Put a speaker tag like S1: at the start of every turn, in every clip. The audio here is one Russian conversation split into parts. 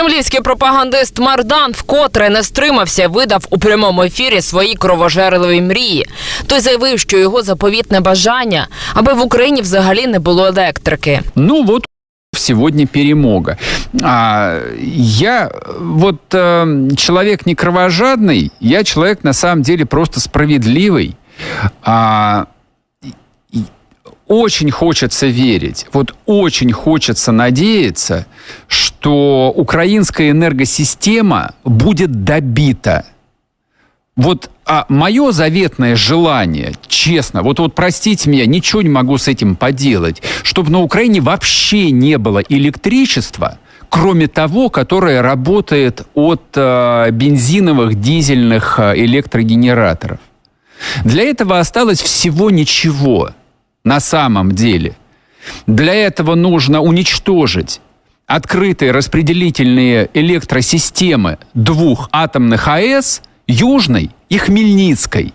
S1: Кремлівський пропагандист Мардан вкотре не стримався, і видав у прямому ефірі свої кровожерливі мрії. Той заявив, що його заповітне бажання, аби в Україні взагалі не було електрики.
S2: Ну вот сегодня перемога. А, я э, вот э, человек не кровожадный, я человек на самом деле просто справедливый. А, и- и очень хочется верить, вот очень хочется надеяться, что украинская энергосистема будет добита. Вот а мое заветное желание, честно, вот, вот простите меня, ничего не могу с этим поделать, чтобы на Украине вообще не было электричества, кроме того, которое работает от э, бензиновых, дизельных э, электрогенераторов. Для этого осталось всего ничего на самом деле. Для этого нужно уничтожить открытые распределительные электросистемы двух атомных АЭС, Южной и Хмельницкой.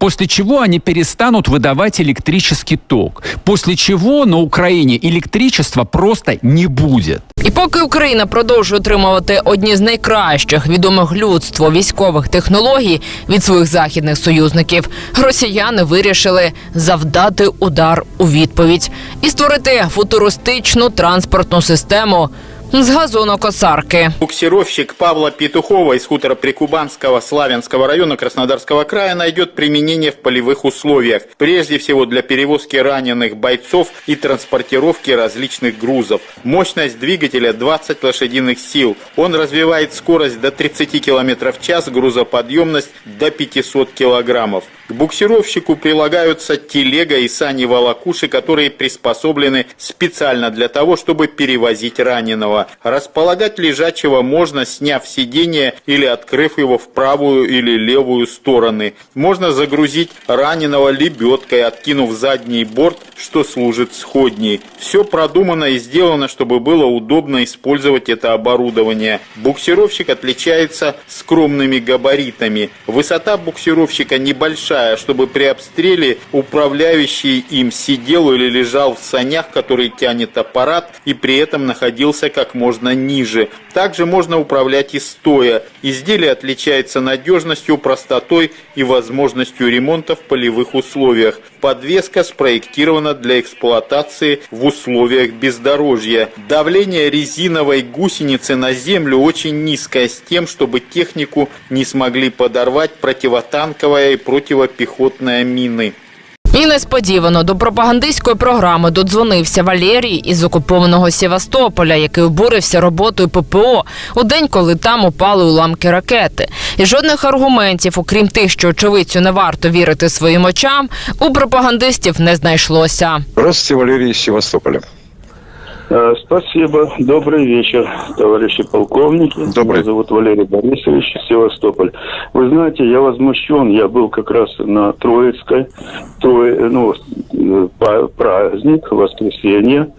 S2: После чего они перестанут выдавать электрический ток. После чего на Украине электричества просто не будет.
S1: І поки Україна продовжує отримувати одні з найкращих відомих людству військових технологій від своїх західних союзників, росіяни вирішили завдати удар у відповідь і створити футуристичну транспортну систему З газонокосарки.
S3: Буксировщик Павла Петухова из хутора Прикубанского Славянского района Краснодарского края найдет применение в полевых условиях. Прежде всего для перевозки раненых бойцов и транспортировки различных грузов. Мощность двигателя 20 лошадиных сил. Он развивает скорость до 30 км в час, грузоподъемность до 500 килограммов. К буксировщику прилагаются телега и сани-волокуши, которые приспособлены специально для того, чтобы перевозить раненого. Располагать лежачего можно, сняв сиденье или открыв его в правую или левую стороны. Можно загрузить раненого лебедкой, откинув задний борт, что служит сходней. Все продумано и сделано, чтобы было удобно использовать это оборудование. Буксировщик отличается скромными габаритами. Высота буксировщика небольшая, чтобы при обстреле управляющий им сидел или лежал в санях, который тянет аппарат, и при этом находился как можно ниже. Также можно управлять и стоя. Изделие отличается надежностью, простотой и возможностью ремонта в полевых условиях. Подвеска спроектирована для эксплуатации в условиях бездорожья. Давление резиновой гусеницы на землю очень низкое с тем, чтобы технику не смогли подорвать противотанковая и противопехотная мины.
S1: І несподівано до пропагандистської програми додзвонився Валерій із окупованого Севастополя, який обурився роботою ППО у день, коли там упали уламки ракети. І жодних аргументів, окрім тих, що очевидцю не варто вірити своїм очам, у пропагандистів не знайшлося.
S4: Здравствуйте, Валерий из Севастополя.
S5: Э, Спасибо. Добрый вечер, товарищи полковники.
S4: Добрый.
S5: Меня зовут Валерий Борисович, Севастополь. Вы знаете, я возмущен. Я был как раз на Троицкой, Трое, ну, э, праздник, воскресенье.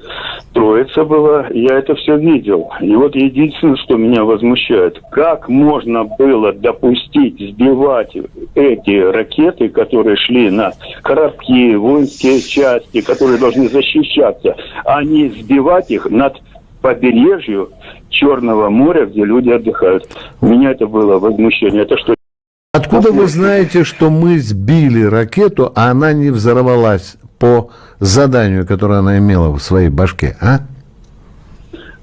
S5: Троица была. Я это все видел. И вот единственное, что меня возмущает, как можно было допустить сбивать эти ракеты, которые шли на корабки, воинские части, которые должны защищаться, а не сбивать их над побережью Черного моря, где люди отдыхают. У меня это было возмущение. Это что,
S6: Откуда вы знаете, что мы сбили ракету, а она не взорвалась по заданию, которое она имела в своей башке, а?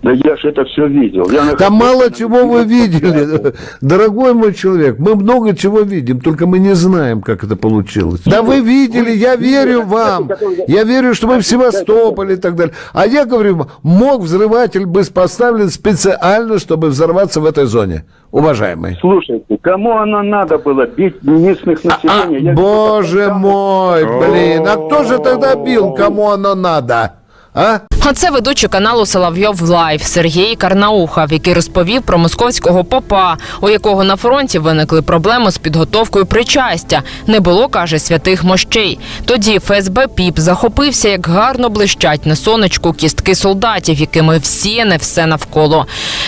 S5: да я же это все видел. Я
S6: Да мало чего вы видели, дорогой мой человек. Мы много чего видим, только мы не знаем, как это получилось. Да вы видели, я верю вам. Я верю, что вы в Севастополе и так далее. А я говорю, мог взрыватель быть поставлен специально, чтобы взорваться в этой зоне, уважаемый.
S5: Слушайте, кому оно надо было бить местных
S6: А,
S5: населения? Я-
S6: боже мой, блин, а кто же тогда бил, кому оно надо? А?
S1: А це ведучий каналу Соловйов Лайв Сергій Карнаухов, який розповів про московського попа, у якого на фронті виникли проблеми з підготовкою причастя. Не було, каже, святих мощей. Тоді ФСБ Піп захопився, як гарно блищать на сонечку кістки солдатів, якими всі не все навколо.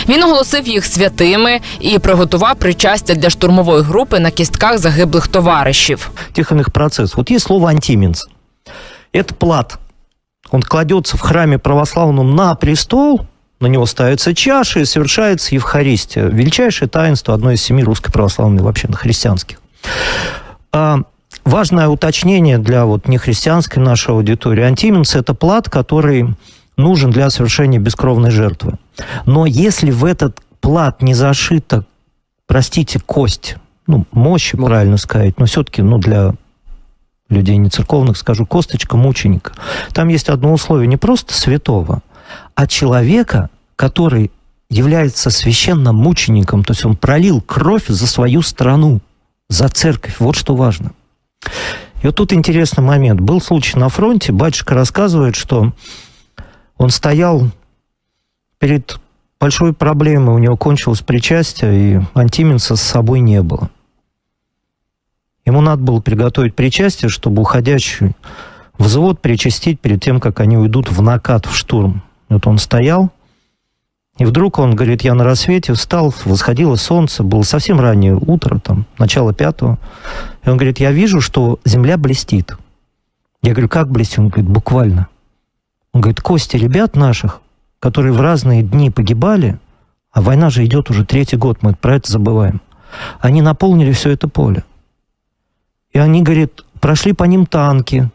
S1: Він оголосив їх святими і приготував причастя для штурмової групи на кістках загиблих товаришів.
S7: техных процесс. Вот есть слово антименс. Это плат. Он кладется в храме православном на престол, на него ставится чаша и совершается Евхаристия. Величайшее таинство, одно из семи русской православной, вообще христианских. А, важное уточнение для вот нехристианской нашей аудитории. Антименс – это плат, который нужен для совершения бескровной жертвы. Но если в этот плат не зашита, простите, кость, ну, мощь, правильно сказать, но все-таки, ну, для людей не церковных, скажу, косточка мученика. Там есть одно условие, не просто святого, а человека, который является священным мучеником, то есть он пролил кровь за свою страну, за церковь. Вот что важно. И вот тут интересный момент. Был случай на фронте, батюшка рассказывает, что он стоял перед большой проблемой, у него кончилось причастие, и антименса с собой не было. Ему надо было приготовить причастие, чтобы уходящий взвод причастить перед тем, как они уйдут в накат, в штурм. Вот он стоял, и вдруг он говорит, я на рассвете встал, восходило солнце, было совсем раннее утро, там, начало пятого. И он говорит, я вижу, что земля блестит. Я говорю, как блестит? Он говорит, буквально. Он говорит, кости ребят наших, которые в разные дни погибали, а война же идет уже третий год, мы про это забываем. Они наполнили все это поле И они, говорит, прошли по ним танки.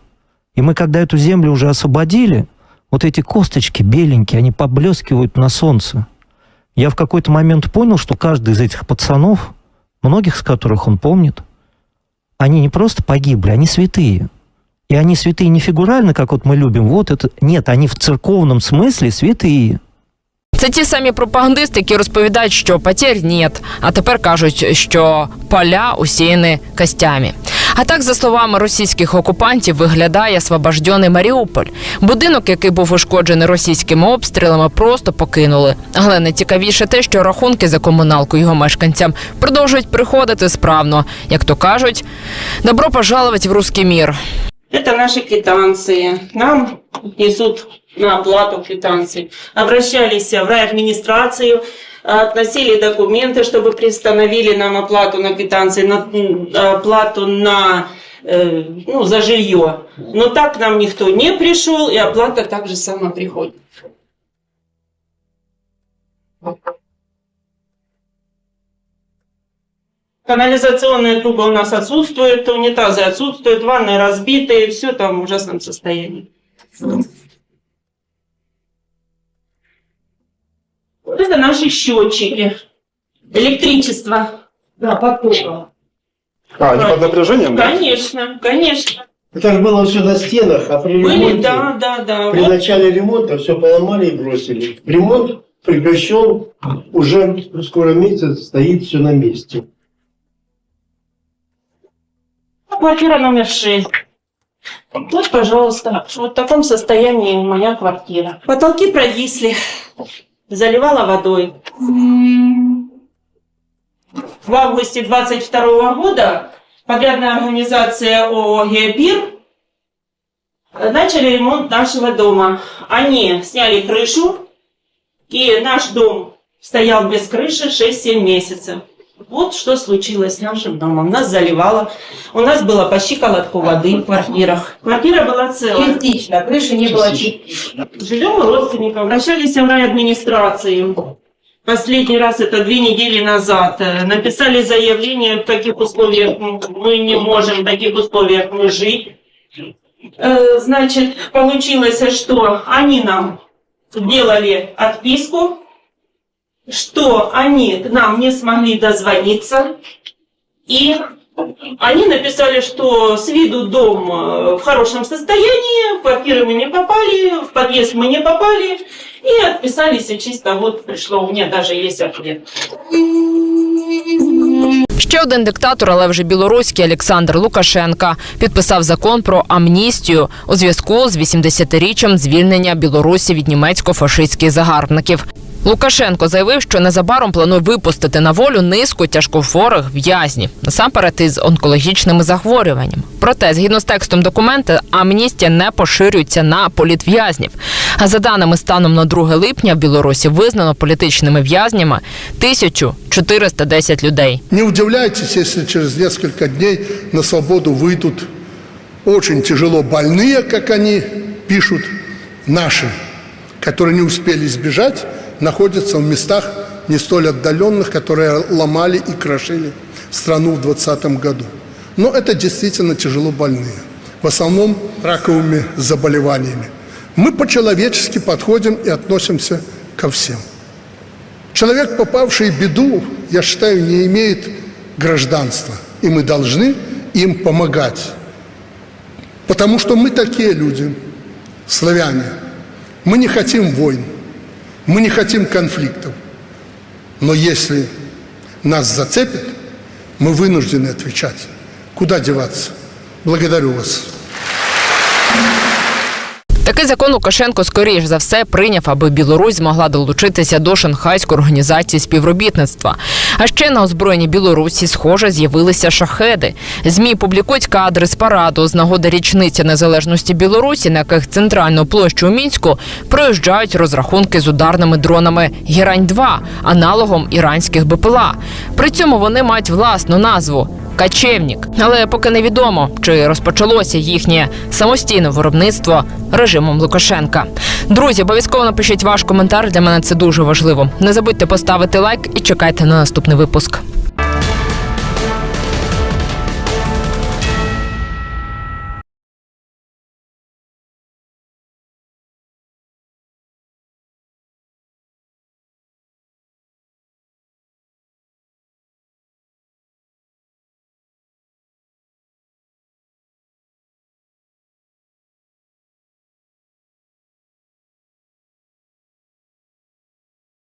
S7: И мы, когда эту землю уже освободили, вот эти косточки беленькие, они поблескивают на солнце. Я в какой-то момент понял, что каждый из этих пацанов, многих из которых он помнит, они не просто погибли, они святые. И они святые не фигурально, как вот мы любим, вот это... Нет, они в церковном смысле святые.
S1: Це ті самі пропагандисти, які розповідають, що потерь нет, а тепер кажуть, що поля усіяні костями. А так, за словами російських окупантів, виглядає освобождений Маріуполь. Будинок, який був ушкоджений російськими обстрілами, просто покинули. Але найцікавіше те, що рахунки за комуналку його мешканцям продовжують приходити справно. Як то кажуть, добро пожаловать в русский мир.
S8: Это наши квитанции. Нам несут на оплату квитанции. Обращались в райадминистрацию, относили документы, чтобы приостановили нам оплату на квитанции, на, оплату на, э, ну, за жилье. Но так нам никто не пришел, и оплата также сама приходит. Канализационные трубы у нас отсутствуют, унитазы отсутствуют, ванны разбитые, все там в ужасном состоянии. Вот это наши счетчики. Электричество.
S9: Да, потоком.
S4: А, они под напряжением? да?
S8: Конечно, конечно.
S9: Это же было все на стенах, а при
S8: Были,
S9: ремонте,
S8: да, да, да.
S9: при
S8: Вот
S9: начале ремонта все поломали и бросили. Ремонт прекращен, уже скоро месяц стоит все на месте.
S8: квартира номер 6. Вот, пожалуйста, вот в таком состоянии моя квартира. Потолки провисли, заливала водой. В августе 22 года подрядная организация ООО «Геопир» начали ремонт нашего дома. Они сняли крышу, и наш дом стоял без крыши 6-7 месяцев. Вот что случилось с нашим домом. Нас заливало. У нас было по щиколотку воды в квартирах. Квартира была целая.
S10: Частично, крыши не было частично.
S8: Живем у родственников. Обращались в райадминистрацию. Последний раз это две недели назад. Э, Написали заявление, в каких условиях мы не можем, в таких условиях мы жить. Э, Значит, получилось, что они нам сделали отписку, что они к нам не смогли дозвониться. И они написали, что с виду дом э, в хорошем состоянии, в квартиры мы не попали, в подъезд мы не попали. И отписались, и чисто вот пришло, у меня даже есть ответ.
S1: Ще один диктатор, але вже білоруський Олександр Лукашенка підписав закон про амністію у зв'язку з 80-річчям звільнення Білорусі від німецько-фашистських загарбників. Лукашенко заявив, що незабаром планує випустити на волю низку тяжкохворих в'язнів, насамперед із онкологічними захворюваннями. Проте, згідно з текстом документа, амністія не поширюється на політв'язнів. А за даними станом на 2 липня в Білорусі визнано політичними в'язнями 1410 людей.
S11: Не удивляйтесь, если через несколько дней на свободу выйдут очень тяжело больные, как они пишут, наши, которые не успели сбежать Находятся в местах не столь отдаленных, которые ломали и крошили страну в 2020 году. Но это действительно тяжело больные, в основном раковыми заболеваниями. Мы по-человечески подходим и относимся ко всем. Человек, попавший в беду, я считаю, не имеет гражданства, и мы должны им помогать. Потому что мы такие люди, славяне. Мы не хотим войн, мы не хотим конфликтов. Но если нас зацепят, мы вынуждены отвечать. Куда деваться? Благодарю вас.
S1: Такий закон Лукашенко скоріш за все прийняв, аби Білорусь змогла долучитися до Шанхайської організації співробітництва. А ще на озброєнні Білорусі, схоже, з'явилися шахеди. Змі публікують кадри з параду з нагоди річниці незалежності Білорусі, на яких центральну площу у мінську проїжджають розрахунки з ударними дронами Герань 2 аналогом іранських БПЛА. При цьому вони мають власну назву. Качевнік, але поки невідомо, чи розпочалося їхнє самостійне виробництво режимом Лукашенка. Друзі, обов'язково напишіть ваш коментар. Для мене це дуже важливо. Не забудьте поставити лайк і чекайте на наступний випуск.